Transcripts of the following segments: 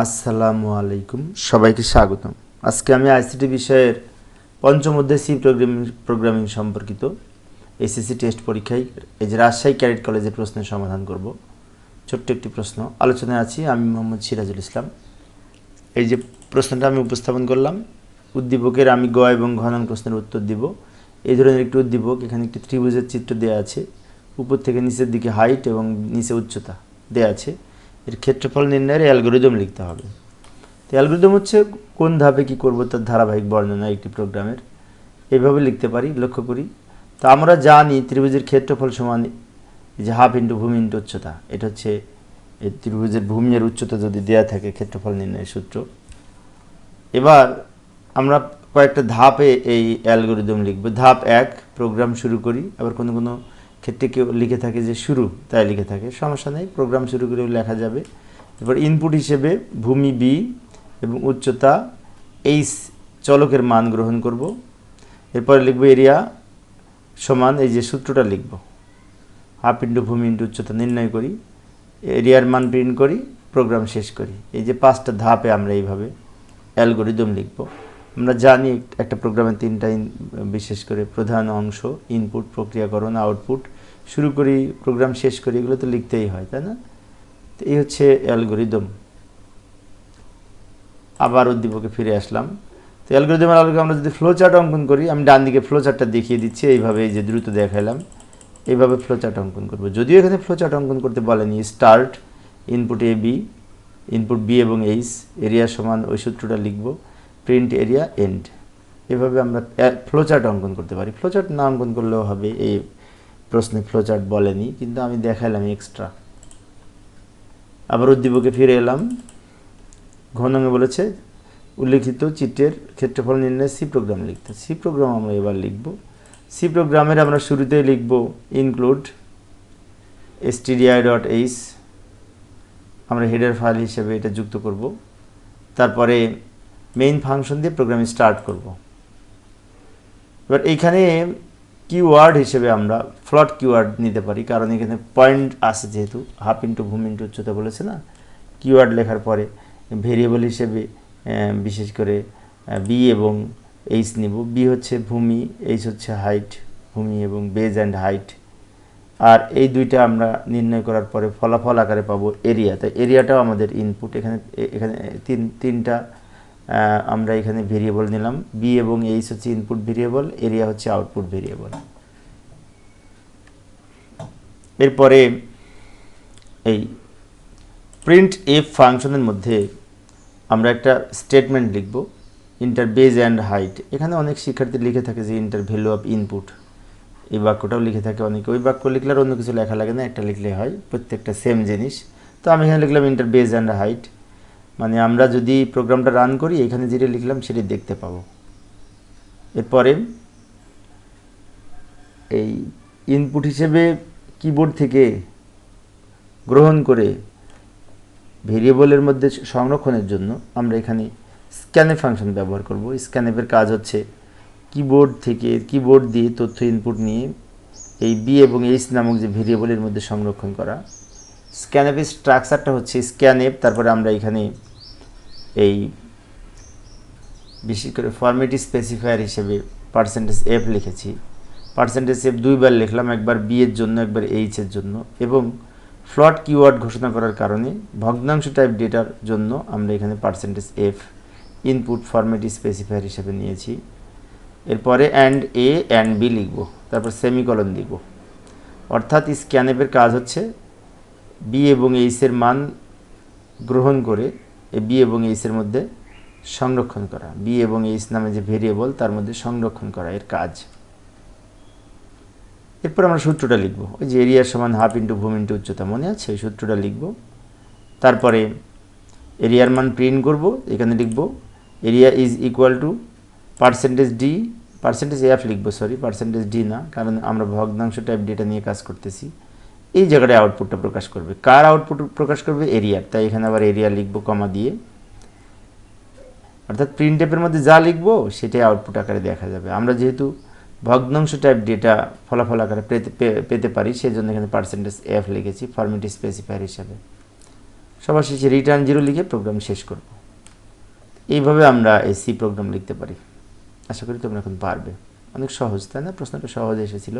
আসসালামু আলাইকুম। সবাইকে স্বাগতম। আজকে আমি আইসিটি বিষয়ের পঞ্চম অধ্যায় সি প্রোগ্রামিং প্রোগ্রামিং সম্পর্কিত এসএসসি টেস্ট পরীক্ষায় এই যে রাজশাহী ক্যাডেট কলেজের প্রশ্নের সমাধান করব। ছোট্ট একটি প্রশ্ন। আলোচনায় আছি আমি মোহাম্মদ সিরাজুল ইসলাম। এই যে প্রশ্নটা আমি উপস্থাপন করলাম, উদ্দীপকের আমি গ এবং ঘনন প্রশ্নের উত্তর দিব। এই ধরনের একটি উদ্দীপক, এখানে একটি ত্রিভুজের চিত্র দেওয়া আছে। উপর থেকে নিচের দিকে হাইট এবং নিচে উচ্চতা দেওয়া আছে। এর ক্ষেত্রফল নির্ণয়ের অ্যালগোরিদম লিখতে হবে। তো অ্যালগোরিদম হচ্ছে কোন ধাপে কি করব তার ধারাবাহিক বর্ণনা একটি প্রোগ্রামের। এইভাবে লিখতে পারি, লক্ষ্য করি। তো আমরা জানি ত্রিভুজের ক্ষেত্রফল সমান যে হাফ ইন্টু ভূমি ইন্টু উচ্চতা। এটা হচ্ছে এই ত্রিভুজের ভূমি আর উচ্চতা যদি দেয়া থাকে ক্ষেত্রফল নির্ণয়ের সূত্র। এবার আমরা কয়েকটা ধাপে এই অ্যালগোরিদম লিখব। ধাপ এক প্রোগ্রাম শুরু করি। আবার কোনো কোনো ক্ষেত্রে কেউ লিখে থাকে যে শুরু, তাই লিখে থাকে। সমস্যা নেই প্রোগ্রাম শুরু করেও লেখা যাবে। এবার ইনপুট হিসেবে ভূমি বি এবং উচ্চতা এই চলকের মান গ্রহণ করব। এরপরে লিখব এরিয়া সমান এই যে সূত্রটা লিখব। হাফ ইন্টু ভূমি ইন্টু উচ্চতা নির্ণয় করি। এরিয়ার মান প্রিন্ট করি প্রোগ্রাম শেষ করি। এই যে পাঁচটা ধাপে আমরা এইভাবে অ্যালগোরিদম লিখব। আমরা জানি একটা প্রোগ্রামের তিনটা বিশেষ করে প্রধান অংশ ইনপুট প্রক্রিয়াকরণ আউটপুট শুরু করি প্রোগ্রাম শেষ করি, এগুলো তো লিখতেই হয়, তাই না? তো এই হচ্ছে অ্যালগোরিদম আবার উদ্দীপকে ফিরে আসলাম। তো অ্যালগোরিদমের আলোকে আমরা যদি ফ্লো চার্ট অঙ্কন করি, আমি ডান দিকে ফ্লো চার্টটা দেখিয়ে দিচ্ছি, এইভাবে এই যে দ্রুত দেখাইলাম এইভাবে ফ্লো চার্ট অঙ্কন করব। যদিও এখানে ফ্লো চার্ট অঙ্কন করতে বলেনি start input A B input B এবং এইচ এরিয়া সমান ওই সূত্রটা লিখব। প্রিন্ট এরিয়া এন্ড এভাবে আমরা ফ্লোচার্ট অঙ্কন করতে পারি। ফ্লোচার্ট না অঙ্কন করলেও হবে, এই প্রশ্নে ফ্লোচার্ট বলেনি, কিন্তু আমি দেখাইলাম এক্সট্রা আবার উদ্দীপকে ফিরে এলাম। ঘনঙে বলেছে, উল্লেখিত চিত্রের ক্ষেত্রফল নির্ণয় সি প্রোগ্রাম লিখতে। সি প্রোগ্রাম আমরা এবার লিখব। সি প্রোগ্রামের আমরা শুরুতেই লিখব ইনক্লুড এসটিডিআই ডট এইচ আমরা হেডার ফাইল হিসেবে এটা যুক্ত করব। তারপরে মেইন ফাংশন দিয়ে প্রোগ্রাম স্টার্ট করব। এবার এইখানে কিওয়ার্ড হিসেবে আমরা ফ্লট কিওয়ার্ড নিতে পারি, কারণ এখানে পয়েন্ট আছে যেহেতু হাফ ইন্টু ভূমি ইন্টু উচ্চতা বলেছে না? কিওয়ার্ড লেখার পরে ভেরিয়েবল হিসেবে বিশেষ করে বি এবং এইচ নিব। বি হচ্ছে ভূমি এইচ হচ্ছে হাইট ভূমি এবং বেজ অ্যান্ড হাইট আর এই দুইটা আমরা নির্ণয় করার পরে ফলাফল আকারে পাবো এরিয়া তাই এরিয়াটাও আমাদের ইনপুট এখানে এখানে তিন, তিনটা আমরা এখানে ভেরিয়েবল নিলাম। বি এবং এইচ হচ্ছে ইনপুট ভেরিয়েবল এরিয়া হচ্ছে আউটপুট ভেরিয়েবল এরপরে এই প্রিন্ট এফ ফাংশনের মধ্যে আমরা একটা স্টেটমেন্ট লিখব ইন্টার বেজ অ্যান্ড হাইট এখানে অনেক শিক্ষার্থী লিখে থাকে যে ইন্টার ভ্যালু অফ ইনপুট এই বাক্যটাও লিখে থাকে অনেকে। ওই বাক্য লিখলে আর অন্য কিছু লেখা লাগে না, একটা লিখলে হয়, প্রত্যেকটা সেম জিনিস। তো আমি এখানে লিখলাম ইন্টার বেজ অ্যান্ড হাইট মানে আমরা যদি প্রোগ্রামটা রান করি, এখানে যেটা লিখলাম সেটি দেখতে পাবো। এরপরে এই ইনপুট হিসেবে কিবোর্ড থেকে গ্রহণ করে ভেরিয়েবলের মধ্যে সংরক্ষণের জন্য আমরা এখানে স্ক্যানে ফাংশন ব্যবহার করব। স্ক্যানেপের কাজ হচ্ছে কিবোর্ড থেকে কিবোর্ড দিয়ে তথ্য ইনপুট নিয়ে এই বি এবং এইচ নামক যে ভেরিয়েবলের মধ্যে সংরক্ষণ করা। স্ক্যানএপের স্ট্রাকচারটা হচ্ছে স্ক্যানএপ তারপরে আমরা এখানে এই বিশেষ করে ফর্মেটি স্পেসিফায়ার হিসেবে পার্সেন্টেজ এফ লিখেছি। পার্সেন্টেজ এফ দুইবার লিখলাম, একবার বি এর জন্য, একবার এইচ এর জন্য। এবং ফ্লট কিওয়ার্ড ঘোষণা করার কারণে ভগ্নাংশ টাইপ ডেটার জন্য আমরা এখানে percentage F input format specifier হিসেবে নিয়েছি। এরপরে অ্যান্ড এ অ্যান্ড বি লিখব, তারপর সেমিকলন দিব অর্থাৎ স্ক্যানএপের কাজ হচ্ছে বি এবং এইচের মান গ্রহণ করে এই বি এবং এইচের মধ্যে সংরক্ষণ করা। বি এবং এইচ নামে যে ভেরিয়েবল তার মধ্যে সংরক্ষণ করা এর কাজ। এরপর আমরা সূত্রটা লিখব। ওই যে এরিয়ার সমান হাফ ইন্টু ভূমি ইন্টু উচ্চতা মনে আছে? ওই সূত্রটা লিখব। তারপরে এরিয়ার মান প্রিন্ট করব। এখানে লিখব area is equal to percentage D percentage F লিখব সরি পার্সেন্টেজ ডি না, কারণ আমরা ভগ্নাংশ টাইপ ডেটা নিয়ে কাজ করতেছি। এই জায়গাটায় আউটপুটটা প্রকাশ করবে। কার আউটপুট প্রকাশ করবে? এরিয়ার। তাই এখানে আবার এরিয়া লিখব কমা দিয়ে। অর্থাৎ প্রিন্ট টেপের মধ্যে যা লিখব, সেটাই আউটপুট আকারে দেখা যাবে। আমরা যেহেতু ভগ্নাংশ টাইপ ডেটা ফলাফল আকারে পেতে পারি সেই জন্য এখানে পার্সেন্টেজ এফ লিখেছি ফর্মেটি স্পেসিফায়ার হিসাবে। সবার শেষে রিটার্ন জিরো লিখে প্রোগ্রাম শেষ করব। এইভাবে আমরা এই সি প্রোগ্রাম লিখতে পারি। আশা করি তোমরা এখন পারবে। অনেক সহজ, তাই না? প্রশ্নটা সহজ এসেছিল।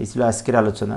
এই ছিল আজকের আলোচনা।